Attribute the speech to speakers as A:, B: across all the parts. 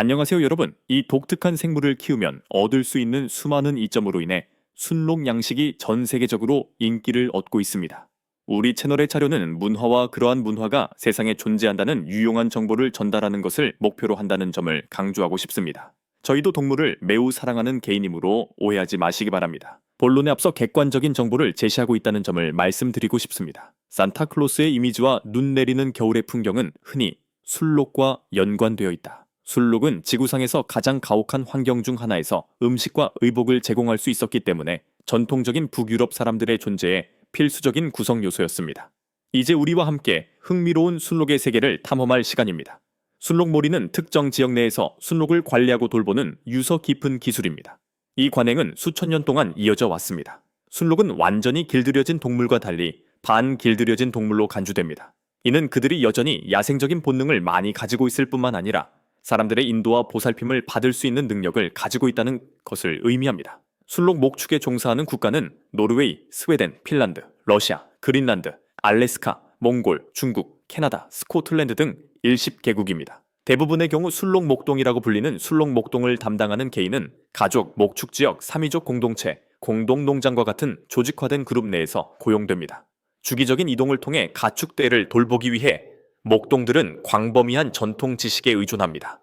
A: 안녕하세요 여러분. 이 독특한 생물을 키우면 얻을 수 있는 수많은 이점으로 인해 순록 양식이 전 세계적으로 인기를 얻고 있습니다. 우리 채널의 자료는 문화와 그러한 문화가 세상에 존재한다는 유용한 정보를 전달하는 것을 목표로 한다는 점을 강조하고 싶습니다. 저희도 동물을 매우 사랑하는 개인이므로 오해하지 마시기 바랍니다. 본론에 앞서 객관적인 정보를 제시하고 있다는 점을 말씀드리고 싶습니다. 산타클로스의 이미지와 눈 내리는 겨울의 풍경은 흔히 순록과 연관되어 있다. 순록은 지구상에서 가장 가혹한 환경 중 하나에서 음식과 의복을 제공할 수 있었기 때문에 전통적인 북유럽 사람들의 존재에 필수적인 구성 요소였습니다. 이제 우리와 함께 흥미로운 순록의 세계를 탐험할 시간입니다. 순록몰이는 특정 지역 내에서 순록을 관리하고 돌보는 유서 깊은 기술입니다. 이 관행은 수천 년 동안 이어져 왔습니다. 순록은 완전히 길들여진 동물과 달리 반 길들여진 동물로 간주됩니다. 이는 그들이 여전히 야생적인 본능을 많이 가지고 있을 뿐만 아니라 사람들의 인도와 보살핌을 받을 수 있는 능력을 가지고 있다는 것을 의미합니다. 순록 목축에 종사하는 국가는 노르웨이, 스웨덴, 핀란드, 러시아, 그린란드, 알래스카, 몽골, 중국, 캐나다, 스코틀랜드 등 10개국입니다. 대부분의 경우 순록 목동이라고 불리는 순록 목동을 담당하는 개인은 가족, 목축 지역, 삼위족 공동체, 공동 농장과 같은 조직화된 그룹 내에서 고용됩니다. 주기적인 이동을 통해 가축대를 돌보기 위해 목동들은 광범위한 전통 지식에 의존합니다.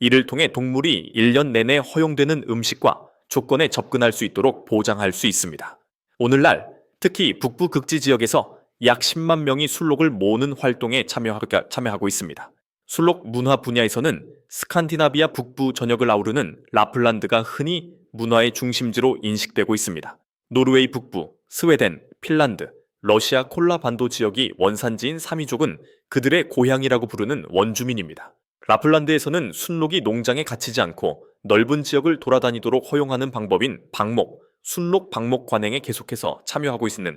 A: 이를 통해 동물이 1년 내내 허용되는 음식과 조건에 접근할 수 있도록 보장할 수 있습니다. 오늘날 특히 북부 극지 지역에서 약 10만 명이 순록을 모으는 활동에 참여하- 참여하고 있습니다. 순록 문화 분야에서는 스칸디나비아 북부 전역을 아우르는 라플란드가 흔히 문화의 중심지로 인식되고 있습니다. 노르웨이 북부, 스웨덴, 핀란드, 러시아 콜라 반도 지역이 원산지인 사미족은 그들의 고향이라고 부르는 원주민입니다. 라플란드에서는 순록이 농장에 갇히지 않고 넓은 지역을 돌아다니도록 허용하는 방법인 방목, 순록 방목 관행에 계속해서 참여하고 있는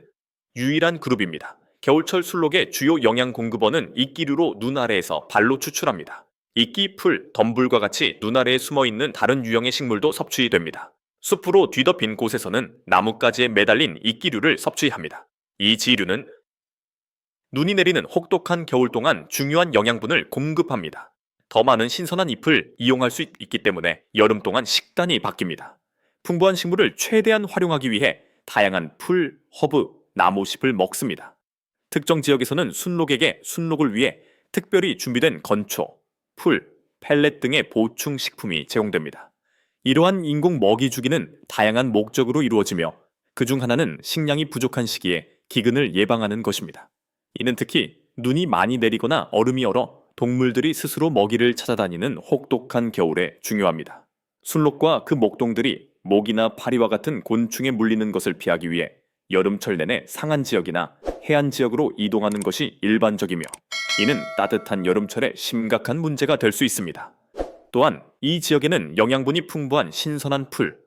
A: 유일한 그룹입니다. 겨울철 순록의 주요 영양 공급원은 이끼류로 눈 아래에서 발로 추출합니다. 이끼, 풀, 덤불과 같이 눈 아래에 숨어 있는 다른 유형의 식물도 섭취됩니다. 숲으로 뒤덮인 곳에서는 나뭇가지에 매달린 이끼류를 섭취합니다. 이 지류는 눈이 내리는 혹독한 겨울 동안 중요한 영양분을 공급합니다. 더 많은 신선한 잎을 이용할 수 있기 때문에 여름 동안 식단이 바뀝니다. 풍부한 식물을 최대한 활용하기 위해 다양한 풀, 허브, 나무잎을 먹습니다. 특정 지역에서는 순록에게 순록을 위해 특별히 준비된 건초, 풀, 펠렛 등의 보충 식품이 제공됩니다. 이러한 인공 먹이 주기는 다양한 목적으로 이루어지며 그중 하나는 식량이 부족한 시기에 기근을 예방하는 것입니다. 이는 특히 눈이 많이 내리거나 얼음이 얼어 동물들이 스스로 먹이를 찾아다니는 혹독한 겨울에 중요합니다. 순록과 그 목동들이 모기나 파리와 같은 곤충에 물리는 것을 피하기 위해 여름철 내내 상한 지역이나 해안 지역으로 이동하는 것이 일반적이며 이는 따뜻한 여름철에 심각한 문제가 될 수 있습니다. 또한 이 지역에는 영양분이 풍부한 신선한 풀,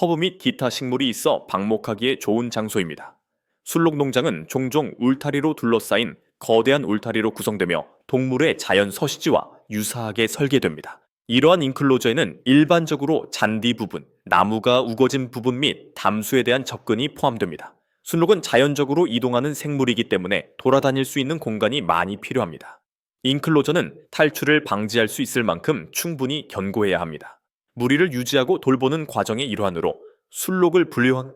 A: 허브 및 기타 식물이 있어 방목하기에 좋은 장소입니다. 순록 농장은 종종 울타리로 둘러싸인 거대한 울타리로 구성되며 동물의 자연 서식지와 유사하게 설계됩니다. 이러한 인클로저에는 일반적으로 잔디 부분, 나무가 우거진 부분 및 담수에 대한 접근이 포함됩니다. 순록은 자연적으로 이동하는 생물이기 때문에 돌아다닐 수 있는 공간이 많이 필요합니다. 인클로저는 탈출을 방지할 수 있을 만큼 충분히 견고해야 합니다. 무리를 유지하고 돌보는 과정의 일환으로 순록을 분류하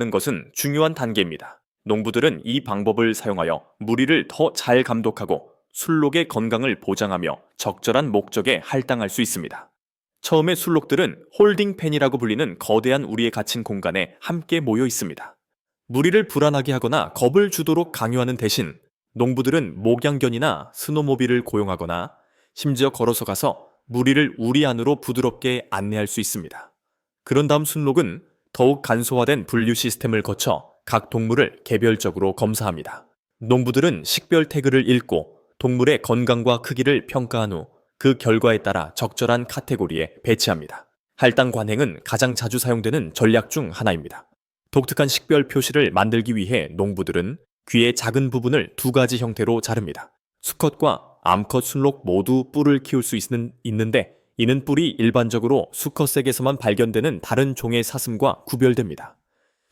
A: 는 것은 중요한 단계입니다. 농부들은 이 방법을 사용하여 무리를 더 잘 감독하고 순록의 건강을 보장하며 적절한 목적에 할당할 수 있습니다. 처음에 순록들은 홀딩 펜이라고 불리는 거대한 우리에 갇힌 공간에 함께 모여 있습니다. 무리를 불안하게 하거나 겁을 주도록 강요하는 대신 농부들은 목양견이나 스노모빌을 고용하거나 심지어 걸어서 가서 무리를 우리 안으로 부드럽게 안내할 수 있습니다. 그런 다음 순록은 더욱 간소화된 분류 시스템을 거쳐 각 동물을 개별적으로 검사합니다. 농부들은 식별 태그를 읽고 동물의 건강과 크기를 평가한 후 그 결과에 따라 적절한 카테고리에 배치합니다. 할당 관행은 가장 자주 사용되는 전략 중 하나입니다. 독특한 식별 표시를 만들기 위해 농부들은 귀의 작은 부분을 두 가지 형태로 자릅니다. 수컷과 암컷 순록 모두 뿔을 키울 수 있는, 있는데 이는 뿔이 일반적으로 수컷색에서만 발견되는 다른 종의 사슴과 구별됩니다.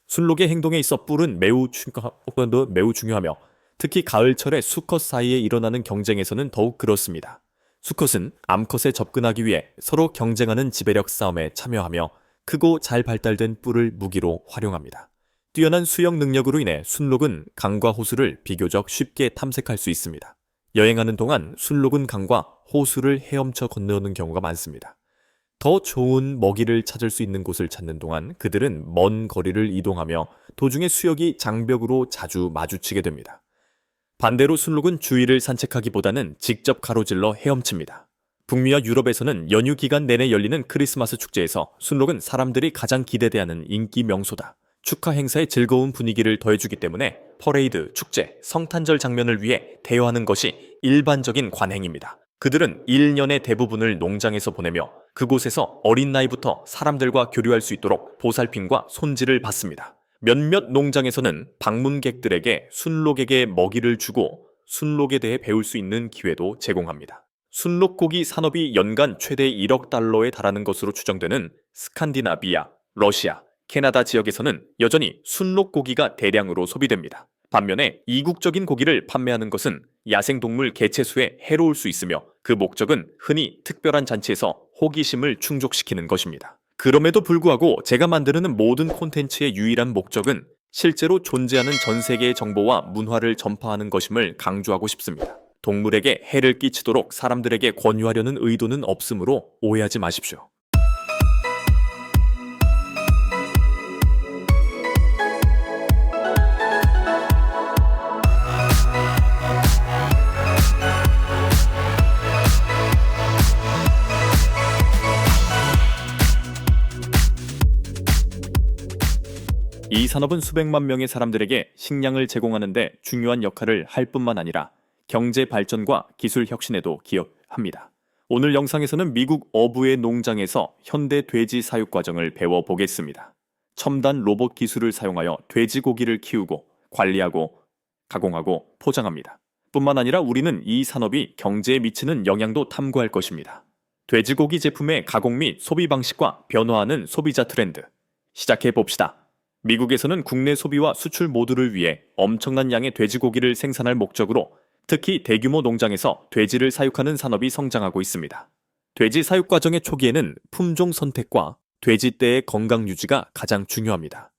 A: 순록의 행동에 있어 뿔은 매우, 중요, 매우 중요하며 특히 가을철에 수컷 사이에 일어나는 경쟁에서는 더욱 그렇습니다.
B: 수컷은 암컷에 접근하기 위해 서로 경쟁하는 지배력 싸움에 참여하며 크고 잘 발달된 뿔을 무기로 활용합니다. 뛰어난 수영 능력으로 인해 순록은 강과 호수를 비교적 쉽게 탐색할 수 있습니다. 여행하는 동안 순록은 강과 호수를 헤엄쳐 건너는 경우가 많습니다. 더 좋은 먹이를 찾을 수 있는 곳을 찾는 동안 그들은 먼 거리를 이동하며 도중에 수역이 장벽으로 자주 마주치게 됩니다. 반대로 순록은 주위를 산책하기보다는 직접 가로질러 헤엄칩니다. 북미와 유럽에서는 연휴 기간 내내 열리는 크리스마스 축제에서 순록은 사람들이 가장 기대대하는 인기 명소다. 축하 행사의 즐거운 분위기를 더해주기 때문에 퍼레이드, 축제, 성탄절 장면을 위해 대여하는 것이 일반적인 관행입니다. 그들은 1년의 대부분을 농장에서 보내며 그곳에서 어린 나이부터 사람들과 교류할 수 있도록 보살핌과 손질을 받습니다. 몇몇 농장에서는 방문객들에게 순록에게 먹이를 주고 순록에 대해 배울 수 있는 기회도 제공합니다. 순록고기 산업이 연간 최대 1억 달러에 달하는 것으로 추정되는 스칸디나비아, 러시아, 캐나다 지역에서는 여전히 순록 고기가 대량으로 소비됩니다. 반면에 이국적인 고기를 판매하는 것은 야생동물 개체수에 해로울 수 있으며 그 목적은 흔히 특별한 잔치에서 호기심을 충족시키는 것입니다. 그럼에도 불구하고 제가 만드는 모든 콘텐츠의 유일한 목적은 실제로 존재하는 전 세계의 정보와 문화를 전파하는 것임을 강조하고 싶습니다. 동물에게 해를 끼치도록 사람들에게 권유하려는 의도는 없으므로 오해하지 마십시오.
A: 산업은 수백만 명의 사람들에게 식량을 제공하는 데 중요한 역할을 할 뿐만 아니라 경제 발전과 기술 혁신에도 기여합니다. 오늘 영상에서는 미국 어부의 농장에서 현대 돼지 사육 과정을 배워보겠습니다. 첨단 로봇 기술을 사용하여 돼지고기를 키우고 관리하고 가공하고 포장합니다. 뿐만 아니라 우리는 이 산업이 경제에 미치는 영향도 탐구할 것입니다. 돼지고기 제품의 가공 및 소비 방식과 변화하는 소비자 트렌드. 시작해 봅시다. 미국에서는 국내 소비와 수출 모두를 위해 엄청난 양의 돼지고기를 생산할 목적으로 특히 대규모 농장에서 돼지를 사육하는 산업이 성장하고 있습니다. 돼지 사육 과정의 초기에는 품종 선택과 돼지떼의 건강 유지가 가장 중요합니다.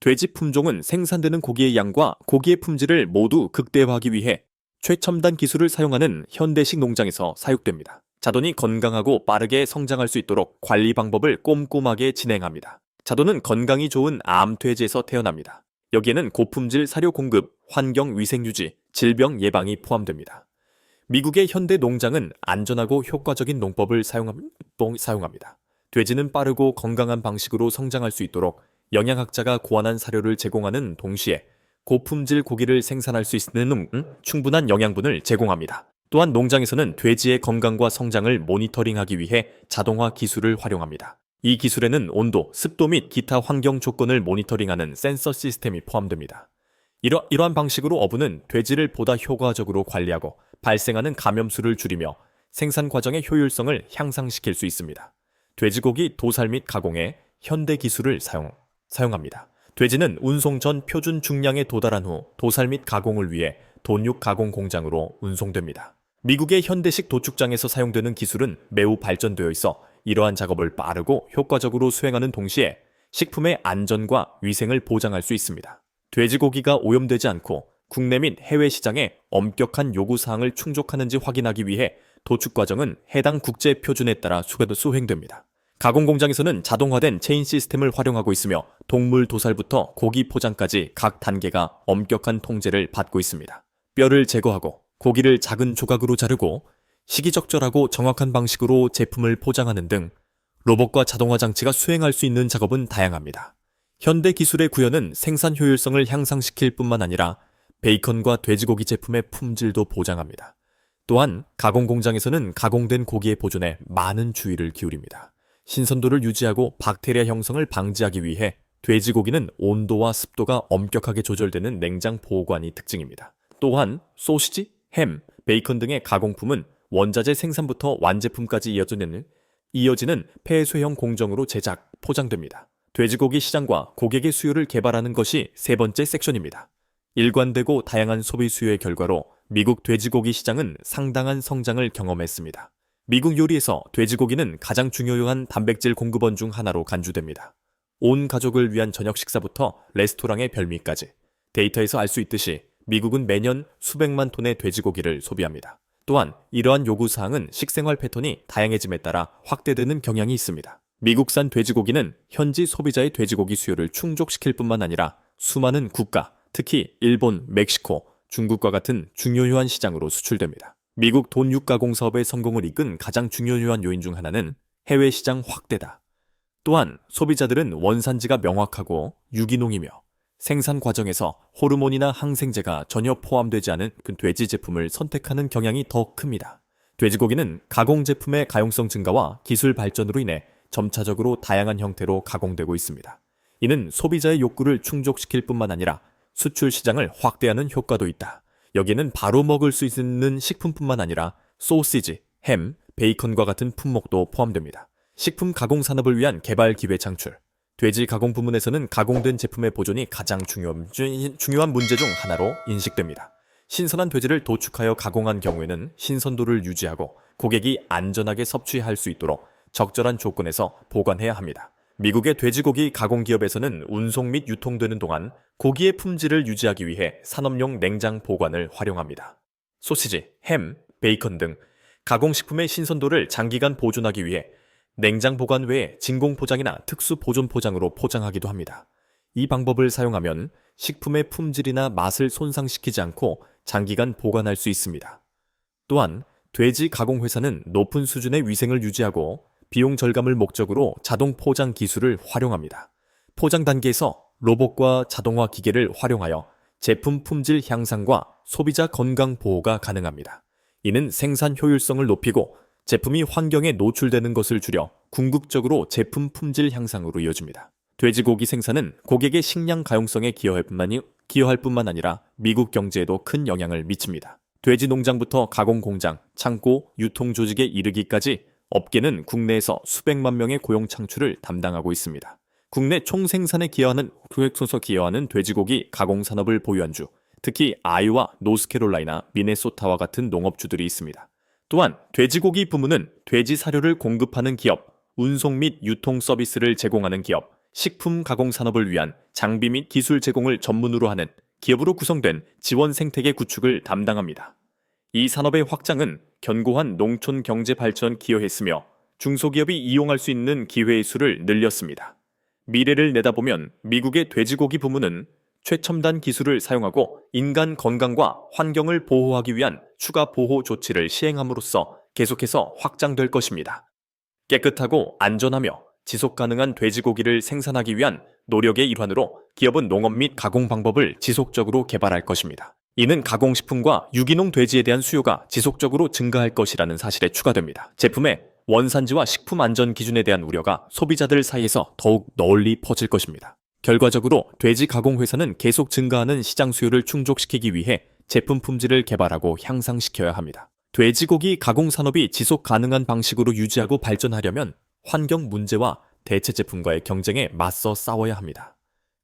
A: 돼지 품종은 생산되는 고기의 양과 고기의 품질을 모두 극대화하기 위해 최첨단 기술을 사용하는 현대식 농장에서 사육됩니다. 자돈이 건강하고 빠르게 성장할 수 있도록 관리 방법을 꼼꼼하게 진행합니다. 자돈은 건강이 좋은 암돼지에서 태어납니다. 여기에는 고품질 사료 공급, 환경 위생 유지, 질병 예방이 포함됩니다. 미국의 현대 농장은 안전하고 효과적인 농법을 사용함- 동- 사용합니다. 돼지는 빠르고 건강한 방식으로 성장할 수 있도록 영양학자가 고안한 사료를 제공하는 동시에 고품질 고기를 생산할 수 있는 음, 충분한 영양분을 제공합니다. 또한 농장에서는 돼지의 건강과 성장을 모니터링하기 위해 자동화 기술을 활용합니다. 이 기술에는 온도, 습도 및 기타 환경 조건을 모니터링하는 센서 시스템이 포함됩니다. 이러, 이러한 방식으로 어부는 돼지를 보다 효과적으로 관리하고 발생하는 감염수를 줄이며 생산 과정의 효율성을 향상시킬 수 있습니다. 돼지고기 도살 및 가공에 현대 기술을 사용, 사용합니다. 돼지는 운송 전 표준 중량에 도달한 후 도살 및 가공을 위해 돈육 가공 공장으로 운송됩니다. 미국의 현대식 도축장에서 사용되는 기술은 매우 발전되어 있어 이러한 작업을 빠르고 효과적으로 수행하는 동시에 식품의 안전과 위생을 보장할 수 있습니다. 돼지고기가 오염되지 않고 국내 및 해외 시장에 엄격한 요구 사항을 충족하는지 확인하기 위해 도축 과정은 해당 국제 표준에 따라 수행됩니다. 가공 공장에서는 자동화된 체인 시스템을 활용하고 있으며 동물 도살부터 고기 포장까지 각 단계가 엄격한 통제를 받고 있습니다. 뼈를 제거하고 고기를 작은 조각으로 자르고 시기적절하고 정확한 방식으로 제품을 포장하는 등 로봇과 자동화 장치가 수행할 수 있는 작업은 다양합니다. 현대 기술의 구현은 생산 효율성을 향상시킬 뿐만 아니라 베이컨과 돼지고기 제품의 품질도 보장합니다. 또한 가공 공장에서는 가공된 고기의 보존에 많은 주의를 기울입니다. 신선도를 유지하고 박테리아 형성을 방지하기 위해 돼지고기는 온도와 습도가 엄격하게 조절되는 냉장 보관이 특징입니다. 또한 소시지, 햄, 베이컨 등의 가공품은 원자재 생산부터 완제품까지 이어지는, 이어지는 폐쇄형 공정으로 제작, 포장됩니다. 돼지고기 시장과 고객의 수요를 개발하는 것이 세 번째 섹션입니다. 일관되고 다양한 소비 수요의 결과로 미국 돼지고기 시장은 상당한 성장을 경험했습니다.
B: 미국 요리에서 돼지고기는 가장 중요한 단백질 공급원 중 하나로 간주됩니다. 온 가족을 위한 저녁 식사부터 레스토랑의 별미까지 데이터에서 알 수 있듯이 미국은 매년 수백만 톤의 돼지고기를 소비합니다. 또한 이러한 요구 사항은 식생활 패턴이 다양해짐에 따라 확대되는 경향이 있습니다. 미국산 돼지고기는 현지 소비자의 돼지고기 수요를 충족시킬 뿐만 아니라 수많은 국가, 특히 일본, 멕시코, 중국과 같은 중요한 시장으로 수출됩니다. 미국 돈 육 가공 사업의 성공을 이끈 가장 중요한 요인 중 하나는 해외 시장 확대다. 또한 소비자들은 원산지가 명확하고 유기농이며 생산 과정에서 호르몬이나 항생제가 전혀 포함되지 않은 그 돼지 제품을 선택하는 경향이 더 큽니다. 돼지고기는 가공 제품의 가용성 증가와 기술 발전으로 인해 점차적으로 다양한 형태로 가공되고 있습니다. 이는 소비자의 욕구를 충족시킬 뿐만 아니라 수출 시장을 확대하는 효과도 있다. 여기에는 바로 먹을 수 있는 식품뿐만 아니라 소시지, 햄, 베이컨과 같은 품목도 포함됩니다. 식품 가공 산업을 위한 개발 기회 창출. 돼지 가공 부문에서는 가공된 제품의 보존이 가장 중요한, 문제 중 하나로 인식됩니다. 신선한 돼지를 도축하여 가공한 경우에는 신선도를 유지하고 고객이 안전하게 섭취할 수 있도록 적절한 조건에서 보관해야 합니다. 미국의 돼지고기 가공 기업에서는 운송 및 유통되는 동안 고기의 품질을 유지하기 위해 산업용 냉장 보관을 활용합니다. 소시지, 햄, 베이컨 등 가공식품의 신선도를 장기간 보존하기 위해 냉장 보관 외에 진공 포장이나 특수 보존 포장으로 포장하기도 합니다. 이 방법을 사용하면 식품의 품질이나 맛을 손상시키지 않고 장기간 보관할 수 있습니다. 또한 돼지 가공 회사는 높은 수준의 위생을 유지하고 비용 절감을 목적으로 자동 포장 기술을 활용합니다. 포장 단계에서 로봇과 자동화 기계를 활용하여 제품 품질 향상과 소비자 건강 보호가 가능합니다. 이는 생산 효율성을 높이고 제품이 환경에 노출되는 것을 줄여 궁극적으로 제품 품질 향상으로 이어집니다. 돼지고기 생산은 고객의 식량 가용성에 기여할 뿐만이 기여할 뿐만 아니라 미국 경제에도 큰 영향을 미칩니다. 돼지 농장부터 가공 공장, 창고, 유통 조직에 이르기까지 업계는 국내에서 수백만 명의 고용 창출을 담당하고 있습니다. 국내 총 생산에 기여하는 교획소서 기여하는 돼지고기 가공 산업을 보유한 주, 특히 아이와 노스캐롤라이나, 미네소타와 같은 농업주들이 있습니다. 또한 돼지고기 부문은 돼지 사료를 공급하는 기업, 운송 및 유통 서비스를 제공하는 기업, 식품 가공 산업을 위한 장비 및 기술 제공을 전문으로 하는 기업으로 구성된 지원 생태계 구축을 담당합니다. 이 산업의 확장은 견고한 농촌 경제 발전 기여했으며 중소기업이 이용할 수 있는 기회의 수를 늘렸습니다. 미래를 내다보면 미국의 돼지고기 부문은 최첨단 기술을 사용하고 인간 건강과 환경을 보호하기 위한 추가 보호 조치를 시행함으로써 계속해서 확장될 것입니다. 깨끗하고 안전하며 지속 가능한 돼지고기를 생산하기 위한 노력의 일환으로 기업은 농업 및 가공 방법을 지속적으로 개발할 것입니다. 이는 가공식품과 유기농 돼지에 대한 수요가 지속적으로 증가할 것이라는 사실에 추가됩니다. 제품의 원산지와 식품 안전 기준에 대한 우려가 소비자들 사이에서 더욱 널리 퍼질 것입니다. 결과적으로 돼지 가공 회사는 계속 증가하는 시장 수요를 충족시키기 위해 제품 품질을 개발하고 향상시켜야 합니다. 돼지고기 가공 산업이 지속 가능한 방식으로 유지하고 발전하려면 환경 문제와 대체 제품과의 경쟁에 맞서 싸워야 합니다.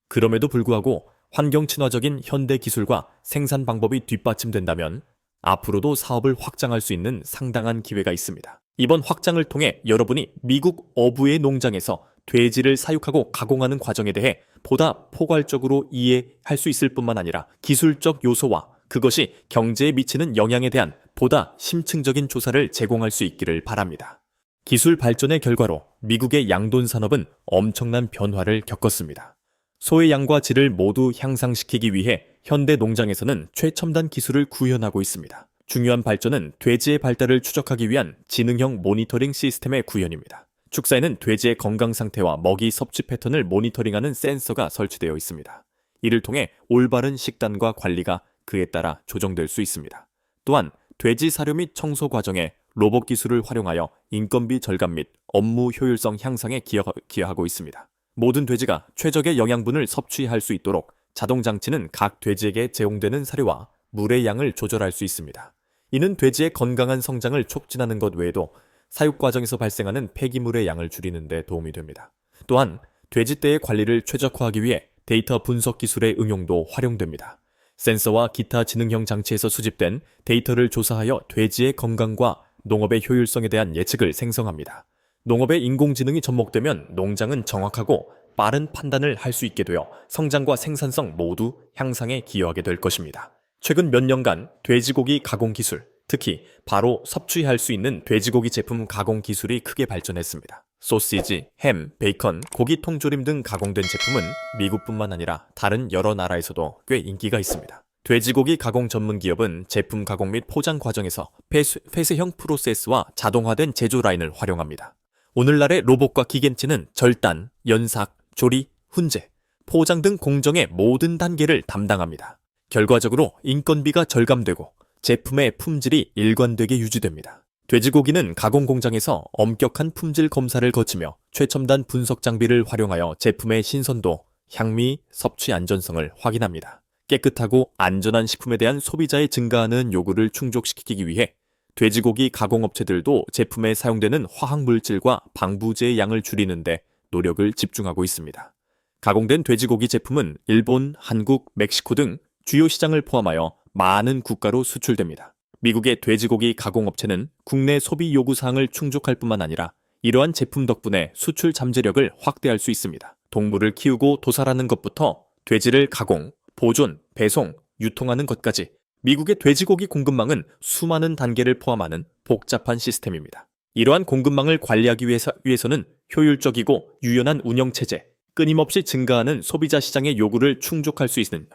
B: 그럼에도 불구하고 환경 친화적인 현대 기술과 생산 방법이 뒷받침된다면 앞으로도 사업을 확장할 수 있는 상당한 기회가 있습니다. 이번 확장을 통해 여러분이 미국 어부의 농장에서 돼지를 사육하고 가공하는 과정에 대해 보다 포괄적으로 이해할 수 있을 뿐만 아니라 기술적 요소와 그것이 경제에 미치는 영향에 대한 보다 심층적인 조사를 제공할 수 있기를 바랍니다. 기술 발전의 결과로 미국의 양돈 산업은 엄청난 변화를 겪었습니다. 소의 양과 질을 모두 향상시키기 위해 현대 농장에서는 최첨단 기술을 구현하고 있습니다. 중요한 발전은 돼지의 발달을 추적하기 위한 지능형 모니터링 시스템의 구현입니다. 축사에는 돼지의 건강 상태와 먹이 섭취 패턴을 모니터링하는 센서가 설치되어 있습니다. 이를 통해 올바른 식단과 관리가 그에 따라 조정될 수 있습니다. 또한 돼지 사료 및 청소 과정에 로봇 기술을 활용하여 인건비 절감 및 업무 효율성 향상에 기여, 기여하고 있습니다. 모든 돼지가 최적의 영양분을 섭취할 수 있도록 자동 장치는 각 돼지에게 제공되는 사료와 물의 양을 조절할 수 있습니다. 이는 돼지의 건강한 성장을 촉진하는 것 외에도 사육 과정에서 발생하는 폐기물의 양을 줄이는 데 도움이 됩니다. 또한 돼지떼의 관리를 최적화하기 위해 데이터 분석 기술의 응용도 활용됩니다. 센서와 기타 지능형 장치에서 수집된 데이터를 조사하여 돼지의 건강과 농업의 효율성에 대한 예측을 생성합니다. 농업에 인공지능이 접목되면 농장은 정확하고 빠른 판단을 할 수 있게 되어 성장과 생산성 모두 향상에 기여하게 될 것입니다. 최근 몇 년간 돼지고기 가공 기술, 특히 바로 섭취할 수 있는 돼지고기 제품 가공 기술이 크게 발전했습니다. 소시지, 햄, 베이컨, 고기 통조림 등 가공된 제품은 미국뿐만 아니라 다른 여러 나라에서도 꽤 인기가 있습니다. 돼지고기 가공 전문 기업은 제품 가공 및 포장 과정에서 폐수, 폐쇄형 프로세스와 자동화된 제조 라인을 활용합니다. 오늘날의 로봇과 기계체는 절단, 연삭, 조리, 훈제, 포장 등 공정의 모든 단계를 담당합니다. 결과적으로 인건비가 절감되고 제품의 품질이 일관되게 유지됩니다. 돼지고기는 가공 공장에서 엄격한 품질 검사를 거치며 최첨단 분석 장비를 활용하여 제품의 신선도, 향미, 섭취 안전성을 확인합니다. 깨끗하고 안전한 식품에 대한 소비자의 증가하는 요구를 충족시키기 위해 돼지고기 가공업체들도 제품에 사용되는 화학물질과 방부제의 양을 줄이는데 노력을 집중하고 있습니다. 가공된 돼지고기 제품은 일본, 한국, 멕시코 등 주요 시장을 포함하여 많은 국가로 수출됩니다. 미국의 돼지고기 가공업체는 국내 소비 요구사항을 충족할 뿐만 아니라 이러한 제품 덕분에 수출 잠재력을 확대할 수 있습니다. 동물을 키우고 도살하는 것부터 돼지를 가공, 보존, 배송, 유통하는 것까지 미국의 돼지고기 공급망은 수많은 단계를 포함하는 복잡한 시스템입니다. 이러한 공급망을 관리하기 위해서, 위해서는 효율적이고 유연한 운영체제, 끊임없이 증가하는 소비자 시장의 요구를 충족할 수 있는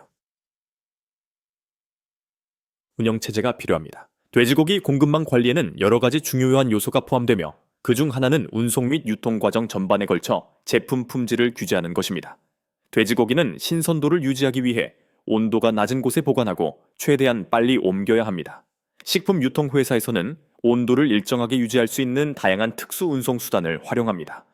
B: 운영 체제가 필요합니다. 돼지고기 공급망 관리에는 여러 가지 중요한 요소가 포함되며 그중 하나는 운송 및 유통 과정 전반에 걸쳐 제품 품질을 규제하는 것입니다. 돼지고기는 신선도를 유지하기 위해 온도가 낮은 곳에 보관하고 최대한 빨리 옮겨야 합니다. 식품 유통 회사에서는 온도를 일정하게 유지할 수 있는 다양한 특수 운송 수단을 활용합니다.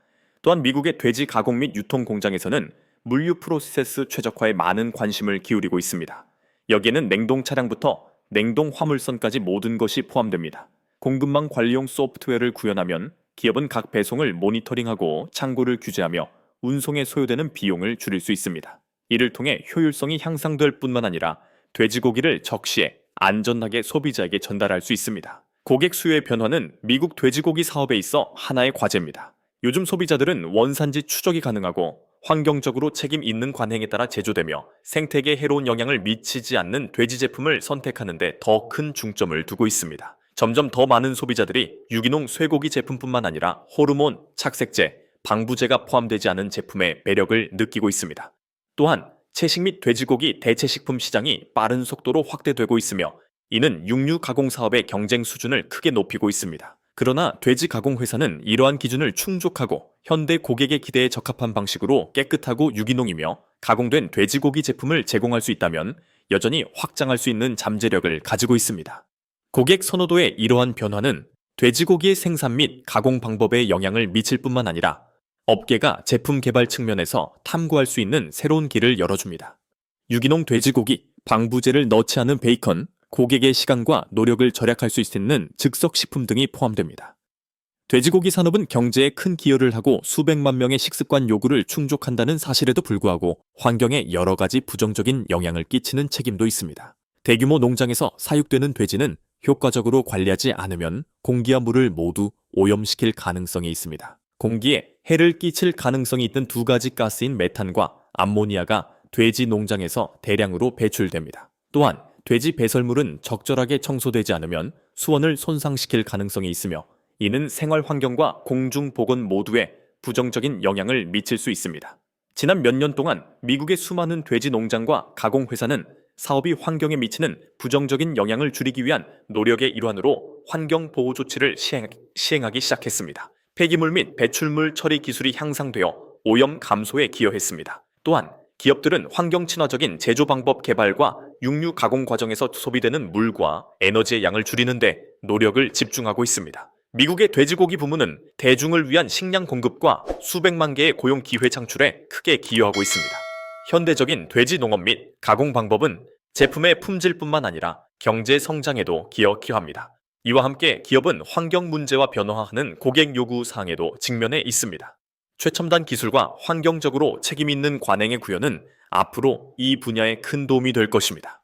B: 또한 미국의 돼지 가공 및 유통 공장에서는 물류 프로세스 최적화에 많은 관심을 기울이고 있습니다. 여기에는 냉동 차량부터 냉동 화물선까지 모든 것이 포함됩니다. 공급망 관리용 소프트웨어를 구현하면 기업은 각 배송을 모니터링하고 창고를 규제하며 운송에 소요되는 비용을 줄일 수 있습니다. 이를 통해 효율성이 향상될 뿐만 아니라 돼지고기를 적시에 안전하게 소비자에게 전달할 수 있습니다. 고객 수요의 변화는 미국 돼지고기 사업에 있어 하나의 과제입니다. 요즘 소비자들은 원산지 추적이 가능하고 환경적으로 책임 있는 관행에 따라 제조되며 생태계에 해로운 영향을 미치지 않는 돼지 제품을 선택하는 데 더 큰 중점을 두고 있습니다. 점점 더 많은 소비자들이 유기농 쇠고기 제품뿐만 아니라 호르몬, 착색제, 방부제가 포함되지 않은 제품의 매력을 느끼고 있습니다. 또한 채식 및 돼지고기 대체식품 시장이 빠른 속도로 확대되고 있으며 이는 육류 가공 사업의 경쟁 수준을 크게 높이고 있습니다. 그러나 돼지 가공 회사는 이러한 기준을 충족하고 현대 고객의 기대에 적합한 방식으로 깨끗하고 유기농이며 가공된 돼지고기 제품을 제공할 수 있다면 여전히 확장할 수 있는 잠재력을 가지고 있습니다. 고객 선호도의 이러한 변화는 돼지고기의 생산 및 가공 방법에 영향을 미칠 뿐만 아니라 업계가 제품 개발 측면에서 탐구할 수 있는 새로운 길을 열어줍니다. 유기농 돼지고기, 방부제를 넣지 않은 베이컨, 고객의 시간과 노력을 절약할 수 있는 즉석 식품 등이 포함됩니다. 돼지고기 산업은 경제에 큰 기여를 하고 수백만 명의 식습관 요구를 충족한다는 사실에도 불구하고 환경에 여러 가지 부정적인 영향을 끼치는 책임도 있습니다. 대규모 농장에서 사육되는 돼지는 효과적으로 관리하지 않으면 공기와 물을 모두 오염시킬 가능성이 있습니다. 공기에 해를 끼칠 가능성이 있는 두 가지 가스인 메탄과 암모니아가 돼지 농장에서 대량으로 배출됩니다. 또한 돼지 배설물은 적절하게 청소되지 않으면 수원을 손상시킬 가능성이 있으며 이는 생활 환경과 공중 보건 모두에 부정적인 영향을 미칠 수 있습니다. 지난 몇 년 동안 미국의 수많은 돼지 농장과 가공 회사는 사업이 환경에 미치는 부정적인 영향을 줄이기 위한 노력의 일환으로 환경 보호 조치를 시행하기 시작했습니다. 폐기물 및 배출물 처리 기술이 향상되어 오염 감소에 기여했습니다. 또한 기업들은 환경 친화적인 제조 방법 개발과 육류 가공 과정에서 소비되는 물과 에너지의 양을 줄이는데 노력을 집중하고 있습니다. 미국의 돼지고기 부문은 대중을 위한 식량 공급과 수백만 개의 고용 기회 창출에 크게 기여하고 있습니다. 현대적인 돼지 농업 및 가공 방법은 제품의 품질뿐만 아니라 경제 성장에도 기여합니다. 이와 함께 기업은 환경 문제와 변화하는 고객 요구 사항에도 직면해 있습니다. 최첨단 기술과 환경적으로 책임 있는 관행의 구현은 앞으로 이 분야에 큰 도움이 될 것입니다.